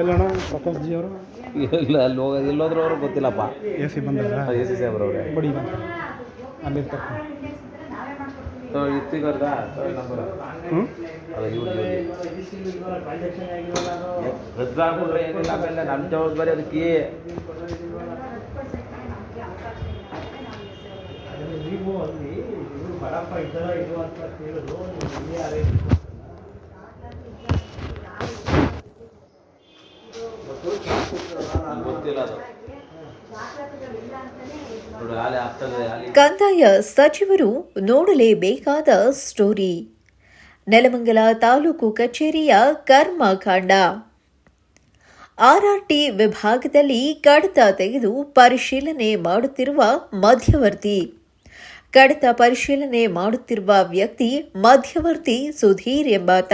ಎಲ್ಲಣ್ಣ Prakash G ಅವರು? ಇಲ್ಲ ಅಲ್ಲಿ ಹೋಗ ಎಲ್ಲೋದ್ರು ಅವ್ರಿಗೆ ಗೊತ್ತಿಲ್ಲಪ್ಪ. ಎ ಸಿ ಬಂದಲ್ಲ ಎ ಸಿ ಸಾಹೇಬ್ರವ್ರೆ ಬಡಿ ಬಂತ ಅಲ್ಲಿರ್ತಾರೆ ಸೊ ಇತ್ತಿಗರ್ದ? ಹ್ಞೂ ಅದು ಇವ್ರು ರದ್ದು ಆಗ್ಬಿಟ್ರೆ ಏನಿಲ್ಲ ಆಮೇಲೆ ನಮ್ಮ ಜವಾಬ್ದಾರಿ ಅದಕ್ಕೆ. ನಂಗ್ ಗೊತ್ತಿಲ್ಲ ಅದು. ನೋಡಿ ಆಲೆ ಆಗ್ತದೆ ಆಲೆ ಕಂದಾಯ ಸಚಿವರು ನೋಡಲೇಬೇಕಾದ ಸ್ಟೋರಿ. ನೆಲಮಂಗಲ ತಾಲೂಕು ಕಚೇರಿಯ ಕರ್ಮಕಾಂಡ. ಆರ್ಆರ್ಟಿ ವಿಭಾಗದಲ್ಲಿ ಕಡತ ತೆಗೆದು ಪರಿಶೀಲನೆ ಮಾಡುತ್ತಿರುವ ಮಧ್ಯವರ್ತಿ. ಕಡತ ಪರಿಶೀಲನೆ ಮಾಡುತ್ತಿರುವ ವ್ಯಕ್ತಿ ಮಧ್ಯವರ್ತಿ ಸುಧೀರ್ ಎಂಬಾತ.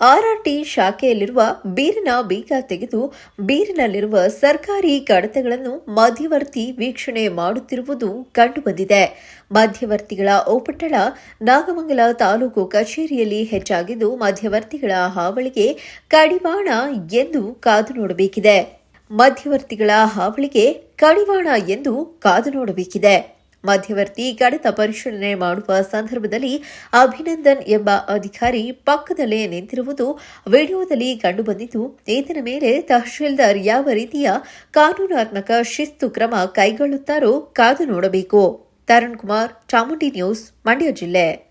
ಆರ್ಆರ್ಟಿ ಶಾಖೆಯಲ್ಲಿರುವ ಬೀರಿನ ಬೀಗ ತೆಗೆದು ಬೀರಿನಲ್ಲಿರುವ ಸರ್ಕಾರಿ ಕಡತಗಳನ್ನು ಮಧ್ಯವರ್ತಿ ವೀಕ್ಷಣೆ ಮಾಡುತ್ತಿರುವುದು ಕಂಡುಬಂದಿದೆ. ಮಧ್ಯವರ್ತಿಗಳ ಓಪಟ್ಟಳ ನಾಗಮಂಗಲ ತಾಲೂಕು ಕಚೇರಿಯಲ್ಲಿ ಹೆಚ್ಚಾಗಿದ್ದು ಮಧ್ಯವರ್ತಿಗಳ ಹಾವಳಿಗೆ ಕಡಿವಾಣ ಎಂದು ಕಾದು ನೋಡಬೇಕಿದೆ. ಮಧ್ಯವರ್ತಿಗಳ ಹಾವಳಿಗೆ ಕಡಿವಾಣ ಎಂದು ಕಾದು ನೋಡಬೇಕಿದೆ. ಮಧ್ಯವರ್ತಿ ಕಡತ ಪರಿಶೀಲನೆ ಮಾಡುವ ಸಂದರ್ಭದಲ್ಲಿ ಅಭಿನಂದನ್ ಎಂಬ ಅಧಿಕಾರಿ ಪಕ್ಕದಲ್ಲೇ ನಿಂತಿರುವುದು ವಿಡಿಯೋದಲ್ಲಿ ಕಂಡುಬಂದಿದ್ದು, ಈತನ ಮೇಲೆ ತಹಶೀಲ್ದಾರ್ ಯಾವ ರೀತಿಯ ಕಾನೂನಾತ್ಮಕ ಶಿಸ್ತು ಕ್ರಮ ಕೈಗೊಳ್ಳುತ್ತಾರೋ ಕಾದು ನೋಡಬೇಕು. ತರುಣ್ ಕುಮಾರ್, ಚಾಮುಂಡಿ ನ್ಯೂಸ್, ಮಂಡ್ಯ ಜಿಲ್ಲೆ.